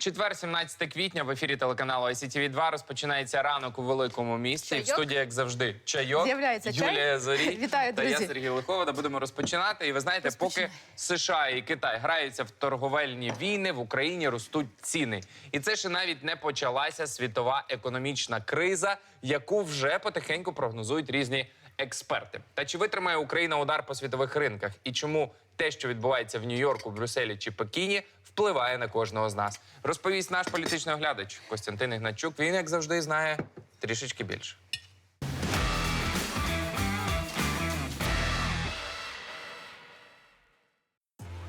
Четвер, 17 квітня, в ефірі телеканалу ICTV 2 розпочинається ранок у великому місті. Чайок. В студії, як завжди, чайок. З'являється чай. Юлія Зорі Вітаю, та я друзі. Сергій Лиховода. Будемо розпочинати. І ви знаєте, Розпочинай. поки США і Китай граються в торговельні війни, в Україні ростуть ціни. І це ще навіть не почалася світова економічна криза, яку вже потихеньку прогнозують різні експерти. Та чи витримає Україна удар по світових ринках? І чому те, що відбувається в Нью-Йорку, Брюсселі чи Пекіні, впливає на кожного з нас? Розповість наш політичний оглядач Костянтин Ігначук. Він, як завжди, знає трішечки більше.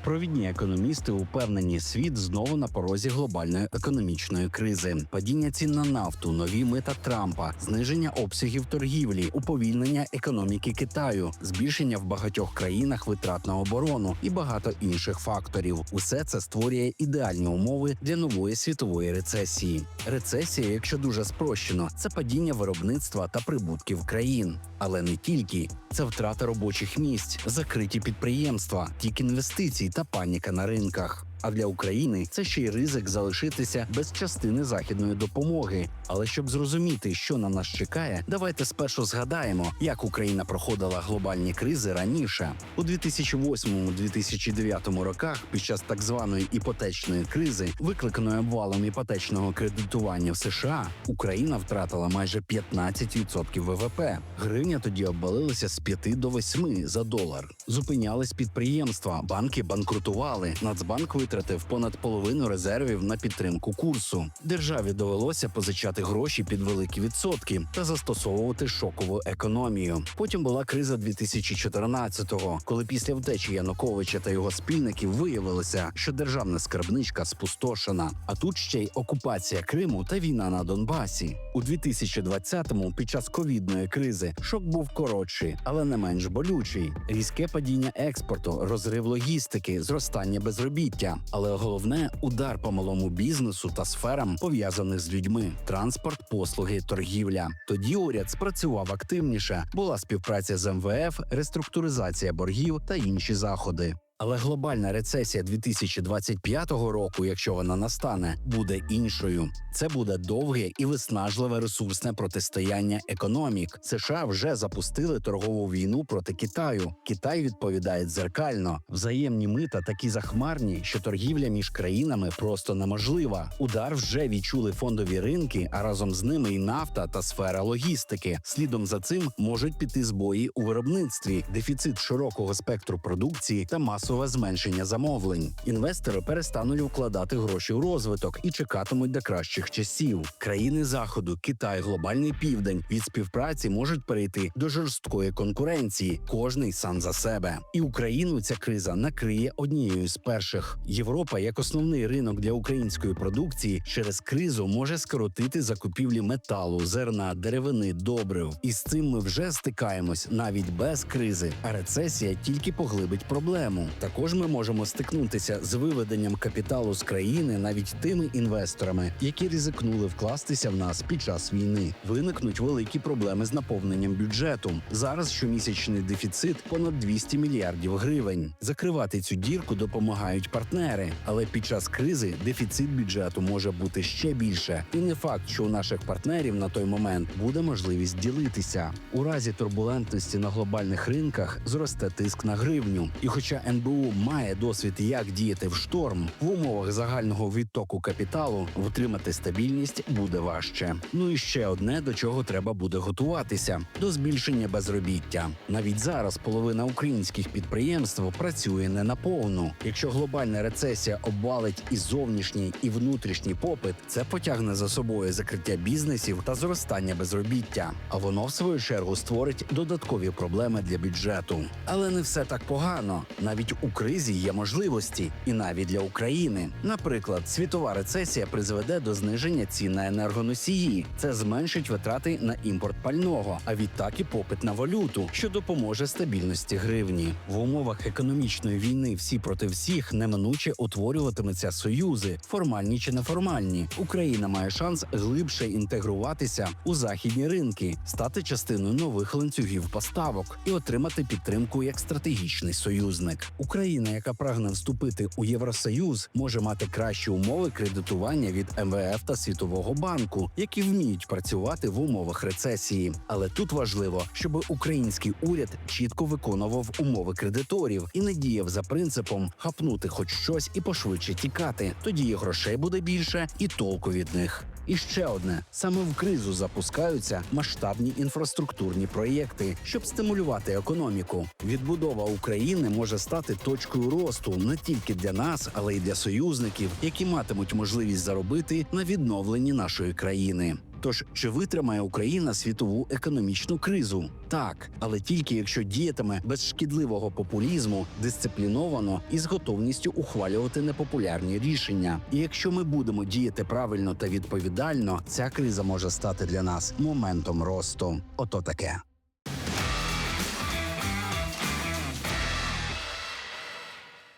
Провідні економісти упевнені, світ знову на порозі глобальної економічної кризи. Падіння цін на нафту, нові мита Трампа, зниження обсягів торгівлі, уповільнення економіки Китаю, збільшення в багатьох країнах витрат на оборону і багато інших факторів. Усе це створює ідеальні умови для нової світової рецесії. Рецесія, якщо дуже спрощено, це падіння виробництва та прибутків країн, але не тільки це втрата робочих місць, закриті підприємства, тік інвестицій та паніка на ринках. А для України це ще й ризик залишитися без частини західної допомоги. Але щоб зрозуміти, що на нас чекає, давайте спершу згадаємо, як Україна проходила глобальні кризи раніше. У 2008-2009 роках, під час так званої іпотечної кризи, викликаної обвалом іпотечного кредитування в США, Україна втратила майже 15% ВВП. Гривня тоді обвалилася з 5 до 8 за долар. Зупинялись підприємства, банки банкрутували. Нацбанк витратив понад половину резервів на підтримку курсу. Державі довелося позичати гроші під великі відсотки та застосовувати шокову економію. Потім була криза 2014-го, коли після втечі Януковича та його спільників виявилося, що державна скарбничка спустошена. А тут ще й окупація Криму та війна на Донбасі. У 2020-му, під час ковідної кризи, шок був коротший, але не менш болючий. Різке падіння експорту, розрив логістики, зростання безробіття. Але головне удар по малому бізнесу та сферам, пов'язаних з людьми: транспорт, послуги, торгівля. Тоді уряд спрацював активніше. Була співпраця з МВФ, реструктуризація боргів та інші заходи. Але глобальна рецесія 2025 року, якщо вона настане, буде іншою. Це буде довге і виснажливе ресурсне протистояння економік. США вже запустили торгову війну проти Китаю. Китай відповідає дзеркально. Взаємні мита такі захмарні, що торгівля між країнами просто неможлива. Удар вже відчули фондові ринки, а разом з ними і нафта та сфера логістики. Слідом за цим можуть піти збої у виробництві, дефіцит широкого спектру продукції та масове зменшення замовлень. Інвестори перестануть вкладати гроші у розвиток і чекатимуть до кращих часів. Країни заходу, Китай, глобальний південь від співпраці можуть перейти до жорсткої конкуренції, кожний сам за себе. І Україну ця криза накриє однією з перших. Європа, як основний ринок для української продукції, через кризу може скоротити закупівлі металу, зерна, деревини, добрив. І з цим ми вже стикаємось навіть без кризи. А рецесія тільки поглибить проблему. Також ми можемо стикнутися з виведенням капіталу з країни навіть тими інвесторами, які ризикнули вкластися в нас під час війни. Виникнуть великі проблеми з наповненням бюджету. Зараз щомісячний дефіцит понад 200 мільярдів гривень. Закривати цю дірку допомагають партнери, але під час кризи дефіцит бюджету може бути ще більше. І не факт, що у наших партнерів на той момент буде можливість ділитися. У разі турбулентності на глобальних ринках зросте тиск на гривню. І хоча НБУ має досвід, як діяти в шторм, в умовах загального відтоку капіталу втримати стабільність буде важче. Ну і ще одне, до чого треба буде готуватися: до збільшення безробіття. Навіть зараз половина українських підприємств працює не на повну. Якщо глобальна рецесія обвалить і зовнішній, і внутрішній попит, це потягне за собою закриття бізнесів та зростання безробіття. А воно, в свою чергу, створить додаткові проблеми для бюджету. Але не все так погано. Навіть у кризі є можливості, і навіть для України. Наприклад, світова рецесія призведе до зниження цін на енергоносії. Це зменшить витрати на імпорт пального, а відтак і попит на валюту, що допоможе стабільності гривні. В умовах економічної війни всі проти всіх неминуче утворюватимуться союзи, формальні чи неформальні. Україна має шанс глибше інтегруватися у західні ринки, стати частиною нових ланцюгів поставок і отримати підтримку як стратегічний союзник. Україна, яка прагне вступити у Євросоюз, може мати кращі умови кредитування від МВФ та Світового банку, які вміють працювати в умовах рецесії. Але тут важливо, щоб український уряд чітко виконував умови кредиторів і не діяв за принципом хапнути хоч щось і пошвидше тікати. Тоді і грошей буде більше, і толку від них. І ще одне: саме в кризу запускаються масштабні інфраструктурні проєкти, щоб стимулювати економіку. Відбудова України може стати точкою росту не тільки для нас, але й для союзників, які матимуть можливість заробити на відновленні нашої країни. Тож чи витримає Україна світову економічну кризу? Так, але тільки якщо діятиме без шкідливого популізму, дисципліновано і з готовністю ухвалювати непопулярні рішення. І якщо ми будемо діяти правильно та відповідально, ця криза може стати для нас моментом росту. Ото таке.